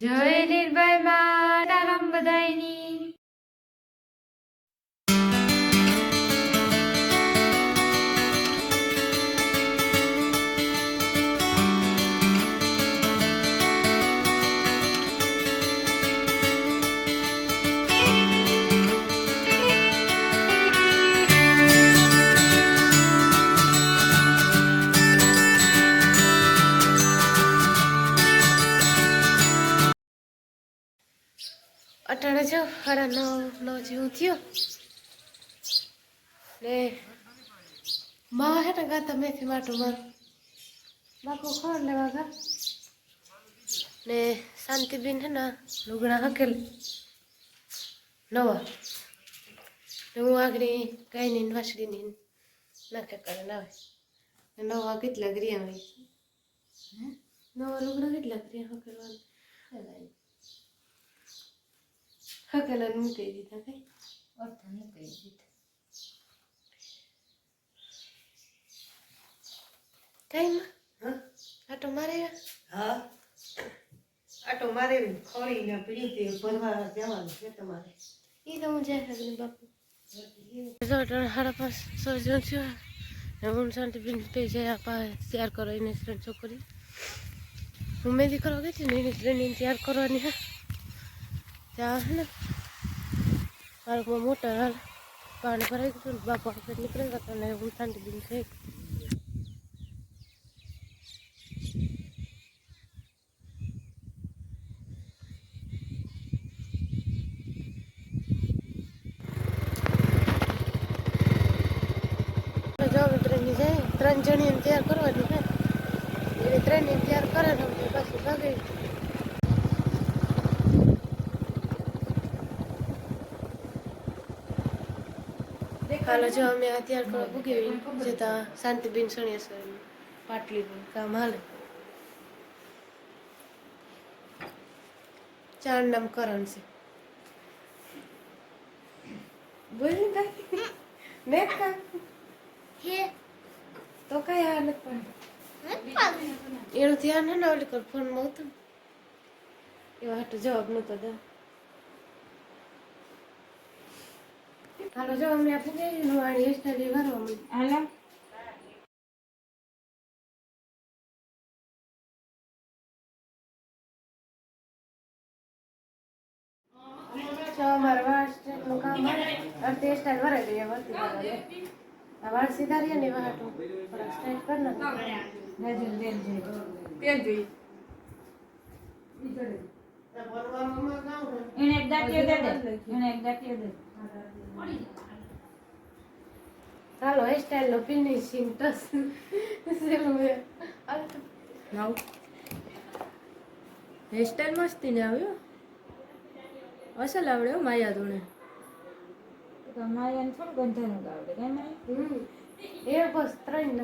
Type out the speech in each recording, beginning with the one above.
જય લીલભાઈ માતારામ બધાયની અટાણે જો સાડા નવ નવ જેવું થયું. ને માં હે ને ગાતા મેથી માટું મારું બાપુ ખોર લેવા ગા. ને શાંતિબેન હે ને લુગડા હકેલ. નવા. ને હું આગળ ગાયની વાસળીની નાખે કરે ના ને નવા કેટલા ગ્રિયા હોય. નવા લુગડા કેટલા ગ્રિયા હકેલવાનું? હકેલા મૂકી દીધા કઈ કઈ માં આટો મારે હા આટો મારે ખોળીને પીડી તે ભરવા જવાનું છે તમારે ઈ તો હું જાય હગની બાપુ સાડા પાંચ સો જણ છું ને હું શાંતિ બિન પે જાય આપા તૈયાર કરો એને છોકરી હું મેદી કરવા ગઈ હતી ને એની ટ્રેનિંગ તૈયાર કરવાની હે ત્યાં હે ને મારું મોટા હાલ પાણી ભરાઈ ગયું ને, બાપા નીકળી ગયા હતા ને, હું ઠંડી બી થઈ ત્રણ જણી તૈયાર કરવાની છે. એ ત્રણ તૈયાર કરે ને પાછી ભાગી હાલો જો અમે આ તૈયાર કરવા ભૂગી જતા શાંતિબેન સણિયા પાટલી કામ હાલે. ચાર નામ કરણ છે. બોલી કાકી ને કા તો કઈ હાલત પણ. એનું ધ્યાન ના ઓલી કર ફોનમાં હતું? એવા હાટું જવાબ નતો દે. હાલો જો અમે આપી દે વાણી હેસ્ટાઈલ કરવા મને હાલો. જો અમારે વાળ દઈએ સીધા રહ્યા ને એવા હાટુ થોડા સ્ટ્રેટ કર નાખે. એને એક દાંતિયો દે દે એને એક દાંતિયો દે. હાલો હેસ્ટાઈલ નો ફિનિશિંગ ટચ સેલું હે નાવ હેરસ્ટાઈલ મસ્તી ને આવ્યો અસલ આવડ્યો માયા ધોણે. માયા માયાને થોડું ગંધાનું ગાવડે કેમ હમ. એ બસ ત્રણ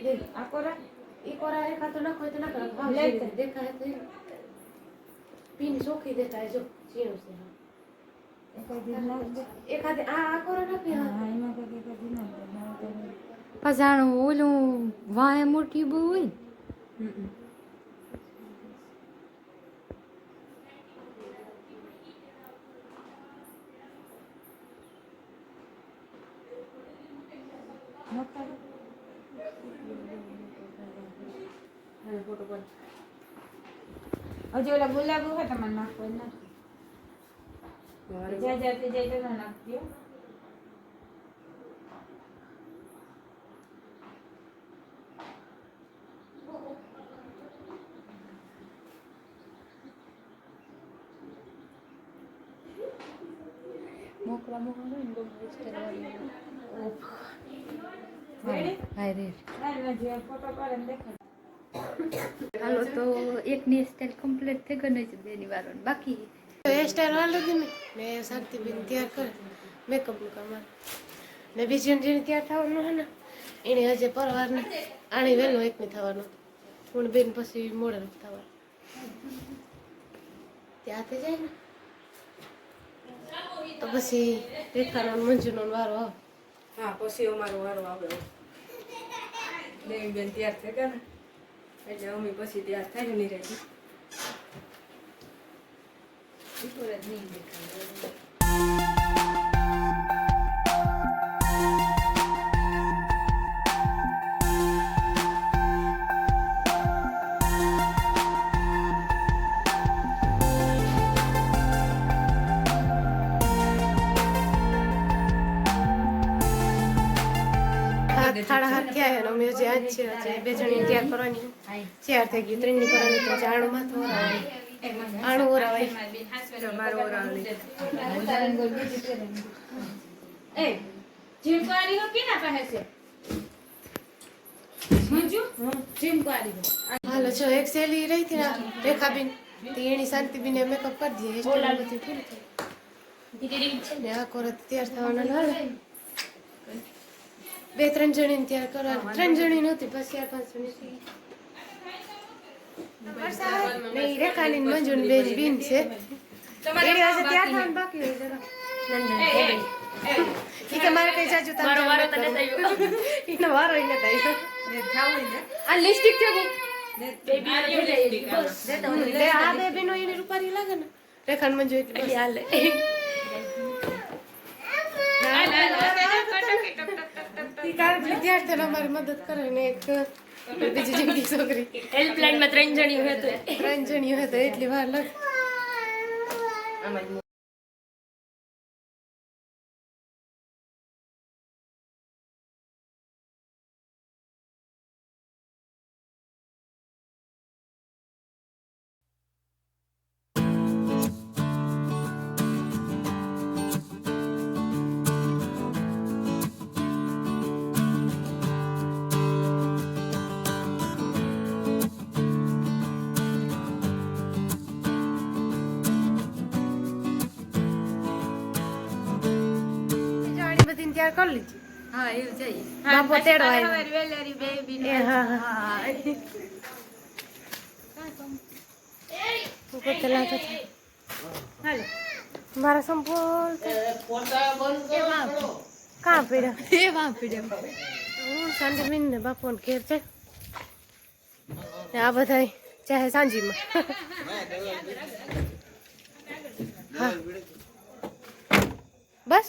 દે આ કોરા? ઈ કોરા એક હાથો નાખો તો નાખો દેખાય તો. પીન ચોખ્ખી દેખાય જો ઝીણું છે. પસાણું ઓલું વાય મોટી બહુ હોય હજી ઓલા ગુલાબો હોય તમારે નાખવા નાખ. હાલો તો એકની સ્ટાઇલ કમ્પ્લીટ થઈ ગઈ છે બેની વારો બાકી. હેરસ્ટાઈલ વાળ લીધી મેં ને શાંતિબેન તૈયાર કરે મેકઅપનું કામ ને બીજી જેને તૈયાર થવાનું હે ને એને હજે પરવાર ને આણી વહેલો એકની થવાનું પણ બેન પછી મોડે થવાનું ત્યાંથી જાય ને તો પછી રેખાનો ને મંજુનો વારો હા પછી અમારો વારો આવે દેવી બેન તૈયાર થઈ ગયા ને એટલે અમે પછી તૈયાર થાય ને રહી બપોર નહીં દેખાય થાળા અમે જે આજ છે બે જણી ત્યાં કરવાની. ચાર થઈ ગયું ત્રણની કરવાની તો માથું ઓરાવાય આણું ઓરાવાય. ઉદાહરણ કોઈ બીજી પહેરે નહીં. એ જીમકારી હો કેના પાસે છે? મંજુ? હાલો જો એક સેલી રહી હતી ને રેખાબેન તે એની શાંતિબેન મેકઅપ કરી દઈએ હેરસ્ટાઈલ બધી પૂરી થઈ. ને આ કોરત તૈયાર થવાના હાલે. બે ત્રણ જણી તૈયાર કરવાની. ત્રણ જણી નહોતી બસ ચાર પાંચ જણી. થઈ. ને ઈ રેખાની ને મંજુની બેન છે એની પાસે થવાનું બાકી હોય ઈ કે મારે કઈ જાજુ. ઈનો વારો આવ્યો. આ લિપસ્ટિક છે. લે આ બે બેનો એની રૂપારી લાગે ને રેખાન મંજુ એટલી બસ. હાલે ઈ વિદ્યાર્થીઓને અમારી મદદ કરે ને એક બીજી જિંદગી છોકરી. હેલ્પલાઇનમાં ત્રણ જણી હોય તો. ત્રણ જણી હોય તો એટલી વાર લાગે. તૈયાર કરી લીધી. હા એવું છે બાપો તેડવા આવ્યો. વેલેરી બેબી એ હા હા. પોતે હાલો. મારા સંપૂર્ણ કાં પડ્યા એ વાં પીડે. હું સાંજમીન ને બાપુ ઘેર છે. આ બધા ચાહે સાંજીમાં. હા. બસ.